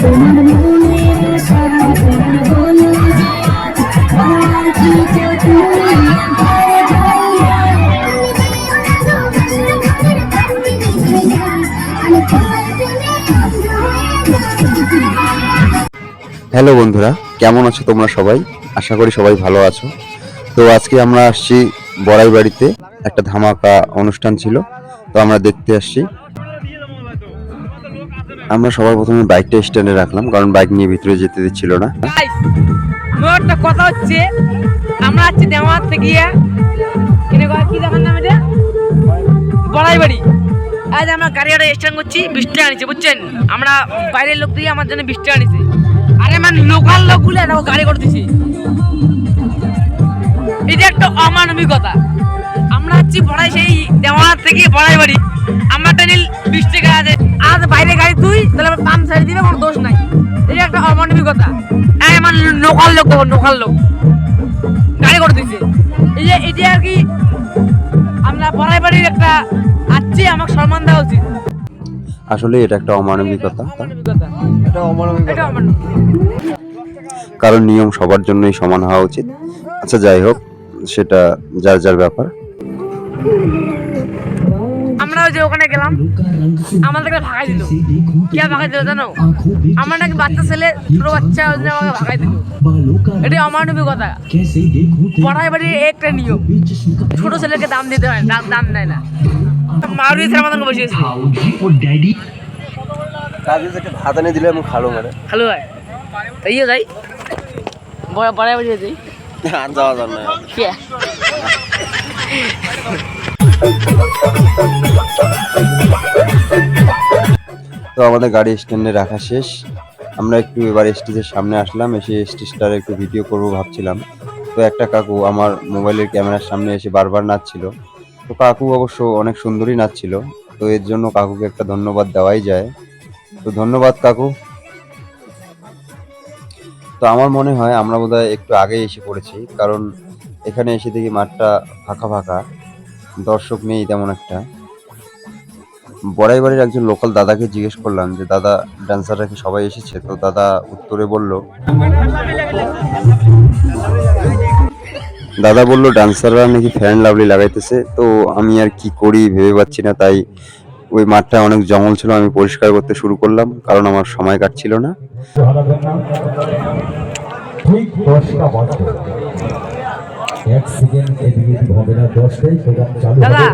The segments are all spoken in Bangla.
হ্যালো বন্ধুরা, কেমন আছো তোমরা সবাই? আশা করি সবাই ভালো আছো। তো আজকে আমরা আসছি বড়াই বাড়িতে একটা ধামাকা অনুষ্ঠান ছিল। তো আমরা দেখতে আসছি। আমরা সবার প্রথমে বাইকটা স্ট্যান্ডে রাখলাম, কারণ বাইক নিয়ে ভিতরে যেতে দিচ্ছিল না। একটা কথা হচ্ছে, আমরা আছি দেওয়ার থেকে গিয়ে কি দেখার নাম এটা? বড়াই বাড়ি আজ আমরা গাড়ি একটা স্ট্যান্ড করছি বিশ টাকা আনিছে, বুঝছেন? আমরা বাইরের লোক দিয়ে আমার জন্য বিশ টাকা আনিছে। আরে মানে লোকাল লোকগুলো এটা গাড়ি করে দিছি। এটা একটা অমানবিকতা। আমরা আছি বড়াই সেই দেওয়ার থেকে বড়াই বাড়ি। আমার টেনিল বিশ টাকা আছে। আজ বাইরে গাড়ি তুই তাহলে আমার পাম্প সাইড দিবে কোনো দোষ নাই। এটা একটা অমানবিকতা এই আমার লোকাল লোক দেখো লোকাল লোক। গাড়ি করে দিছে। এই যে এটা আর কি আমরা বড়াই বাড়ির একটা আছি আমাকে সম্মান দেওয়া উচিত। আসলে এটা একটা অমানবিকতা অমানবিকতা এটা অমানবিক। কারণ নিয়ম সবার জন্যই সমান হওয়া উচিত। আচ্ছা যাই হোক সেটা যার যার ব্যাপার। যে ওখানে গেলাম আমাদেরকে ভাগাই দিল। কে ভাগাই দিল জানো? আমার নাকি বাচ্চা ছেলে ছোট বাচ্চা ওই আমাকে ভাগাই দিল। এটা অমানবিকতা পড়াই বাড়ির একটা নিয়ম। ছোট ছেলেকে দাম দিতে হয় দাম দাম দেয় না। মারুই স্যার আমাদেরকে বসিয়েছে। কাজে ভাত এনে দিলে আমি খালো মানে। হ্যালো ভাই তাইও যাই। বড় বড়াই বাড়ি যাই। আর যাওয়া যাবে না। তো আমাদের গাড়ি স্ট্যান্ডে রাখা শেষ। আমরা একটু এবার স্টেজের সামনে আসলাম, এসে স্টেজটার একটু ভিডিও করব ভাবছিলাম। তো একটা কাকু আমার মোবাইলের ক্যামেরার সামনে এসে বারবার নাচছিল। তো কাকু অবশ্য অনেক সুন্দরই নাচছিল। তো এর জন্য কাকুকে একটা ধন্যবাদ দেওয়াই যায়। তো ধন্যবাদ কাকু। তো আমার মনে হয় আমরা বোধহয় একটু আগে এসে পড়েছি, কারণ এখানে এসে দেখি মাঠটা ফাঁকা ফাঁকা। দর্শক নেই তেমন একটা। বড়াই বাড়ির একজন লোকাল দাদাকে জিজ্ঞেস করলাম যে, দাদা ডান্সাররা কি সবাই এসেছে? তো দাদা উত্তরে বলল, দাদা বলল ডান্সাররা নাকি ফ্যান লাভলি লাগাইতেছে। তো আমি আর কি করি ভেবে পাচ্ছি না, তাই ওই মাঠটা অনেক জঙ্গল ছিল, আমি পরিষ্কার করতে শুরু করলাম, কারণ আমার সময় কাটছিল না। এক সেকেন্ড এদিকে হবে না দশটাই প্রোগ্রাম চালু দাদা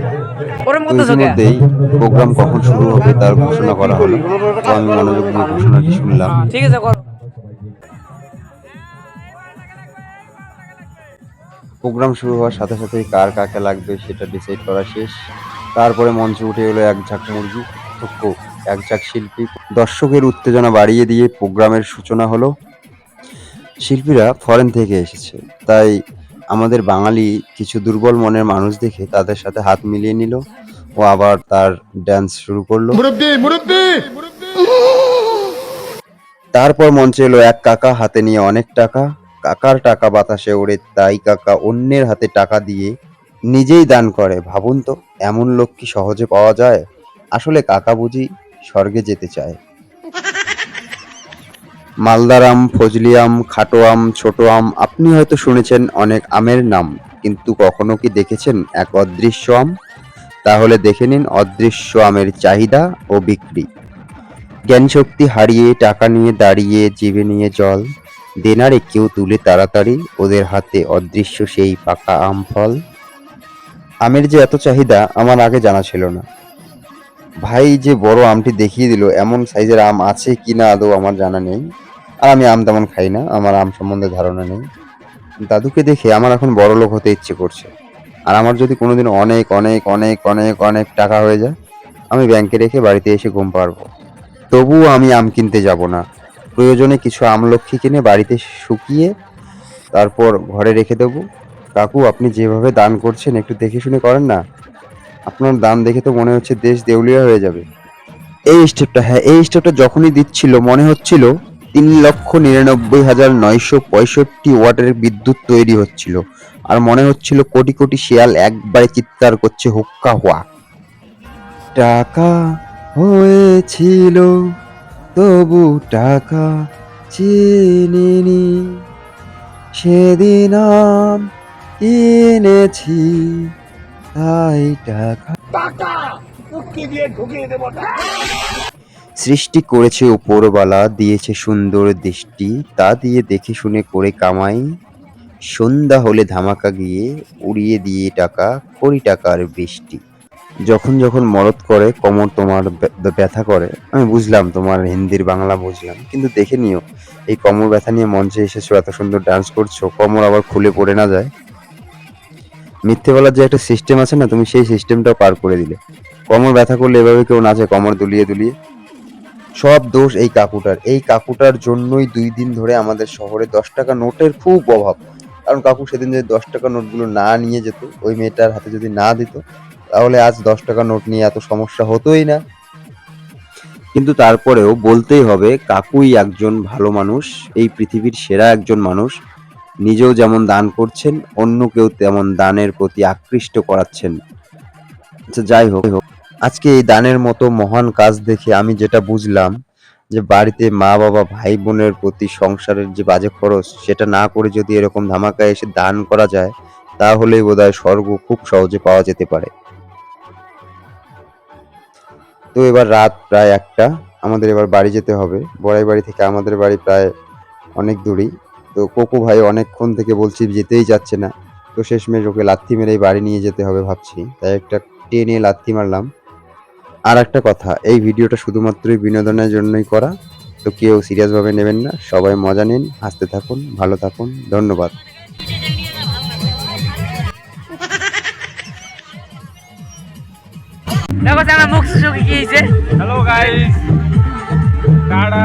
ওরম তো ইতিমধ্যেই প্রোগ্রাম কখন শুরু হবে তার ঘোষণা করা হলো। তো আমি মনোযোগ দিয়ে ঘোষণাটি শুনলাম ঠিক আছে প্রোগ্রাম শুরু হওয়ার সাথে সাথেই কার কাকে লাগবে সেটা ডিসাইড করা শেষ। তারপরে মঞ্চে উঠে এলো এক ঝাঁক মুরগি এক ঝাঁক শিল্পী। দর্শকের উত্তেজনা বাড়িয়ে দিয়ে প্রোগ্রামের সূচনা হলো। শিল্পীরা ফরেন থেকে এসেছে তাই আমাদের বাঙালি কিছু দুর্বল মনের মানুষ দেখে তাদের সাথে হাত মিলিয়ে নিল। ও আবার তার ড্যান্স শুরু করল। তারপর মঞ্চে এলো এক কাকা হাতে নিয়ে অনেক টাকা। কাকার টাকা বাতাসে ওড়ে তাই কাকা অন্যের হাতে টাকা দিয়ে নিজেই দান করে। ভাবুন তো এমন লোক কি সহজে পাওয়া যায়? আসলে কাকা বুঝি স্বর্গে যেতে চায়। মালদার আম ফজলি আম খাটো আম ছোট আম আপনি হয়তো শুনেছেন অনেক আমের নাম, কিন্তু কখনো কি দেখেছেন এক অদৃশ্য আম? তাহলে দেখে নিন অদৃশ্য আমের চাহিদা ও বিক্রি। জ্ঞানশক্তি হারিয়ে, টাকা নিয়ে দাঁড়িয়ে, জিভে নিয়ে জল, দেনারে কেউ তুলে তাড়াতাড়ি, ওদের হাতে অদৃশ্য সেই পাকা আম ফল। আমের যে এত চাহিদা, আমার আগে জানা ছিল না। ভাই, যে বড় আমটি দেখিয়ে দিল, এমন সাইজের আম আছে কি না আদৌ আমার জানা নেই। আর আমি আম তেমন খাই না, আমার আম সম্বন্ধে ধারণা নেই। দাদুকে দেখে আমার এখন বড় লোক হতে ইচ্ছে করছে। আর আমার যদি কোনোদিন অনেক অনেক অনেক অনেক অনেক টাকা হয়ে যায়, আমি ব্যাংকে রেখে বাড়িতে এসে ঘুম পারব তবুও আমি আম কিনতে যাব না। প্রয়োজনে কিছু আমলক্ষী কিনে বাড়িতে শুকিয়ে তারপর ঘরে রেখে দেবো। কাকু, আপনি যেভাবে দান করছেন, একটু দেখে শুনে করেন না? আপনার দান দেখে তো মনে হচ্ছে দেশ দেউলিয়া হয়ে যাবে। এই স্টেপটা হ্যাঁ এই স্টেপটা যখনই দিচ্ছিল, মনে হচ্ছিল তিন লক্ষ নিরানব্বই হাজার নয়শো পঁয়ষট্টি ওয়াটের বিদ্যুৎ তৈরি হচ্ছিল। আর মনে হচ্ছিল কোটি কোটি শিয়াল একবারে চিৎকার করছে, হুক্কা হুয়া। টাকা হয়েছিল, তবু টাকা চিনিনি। সেদিন আম কিনেছি, তাই টাকা সৃষ্টি করেছে উপরবালা দিয়েছে সুন্দর দৃষ্টি, তা দিয়ে দেখে শুনে করে কামাই। সন্ধ্যা হলে ধামাকা গিয়ে উড়িয়ে দিয়ে টাকা কোটি টাকার বৃষ্টি। যখন যখন মরদ করে, কোমর তোমার ব্যথা করে। আমি বুঝলাম, তোমার হিন্দির বাংলা বুঝলাম। কিন্তু দেখে নিও, এই কোমর ব্যথা নিয়ে মঞ্চে এসেছ, এত সুন্দর ডান্স করছ, কোমর আবার খুলে পড়ে না যায়? মিথ্যে বলার যে একটা সিস্টেম আছে না, তুমি সেই সিস্টেমটাও পার করে দিলে। কোমর ব্যথা করলে এভাবে কেউ নাচে, কোমর দুলিয়ে দুলিয়ে। সব দোষ এই কাকুটার। এই কাকুটার জন্যই দুই দিন ধরে আমাদের শহরে দশ টাকা নোটের খুব অভাব। কারণ কাকু সেদিন যদি দশ টাকা নোটগুলো না নিয়ে যেত, ওই মেয়েটার হাতে যদি না দিত, তাহলে আজ দশ টাকা নোট নিয়ে এত সমস্যা হতোই না। কিন্তু তারপরেও বলতেই হবে, কাকুই একজন ভালো মানুষ, এই পৃথিবীর সেরা একজন মানুষ। নিজেও যেমন দান করছেন অন্য কেউ তেমন দানের প্রতি আকৃষ্ট করাচ্ছেন। আচ্ছা যাই হোক। আজকে এই দানের মতো মহান কাজ দেখে আমি যেটা বুঝলাম, যে বাড়িতে মা, বাবা, ভাই, বোনের প্রতি সংসারের যে বাজে খরচ, সেটা না করে যদি এরকম ধামাকায় এসে দান করা যায়, তাহলেই বোধহয় স্বর্গ খুব সহজে পাওয়া যেতে পারে। তো এবার রাত প্রায় একটা, আমাদের এবার বাড়ি যেতে হবে। বড়াই বাড়ি থেকে আমাদের বাড়ি প্রায় অনেক দূরই। তো কোকো ভাই অনেকক্ষণ থেকে বলছি যেতেই যাচ্ছে না। তো শেষমেশ ওকে লাথি মেরেই বাড়ি নিয়ে যেতে হবে ভাবছি। তাই একটা টেনে লাথি মারলাম। আর একটা কথা এই ভিডিওটা শুধুমাত্রই বিনোদনের জন্যই করা তো কেউ সিরিয়াসভাবে নেবেন না। সবাই মজা নিন হাসতে থাকুন ভালো থাকুন ধন্যবাদ। মুখ সুযোগ কি হয়েছে হ্যালো গাইস টাটা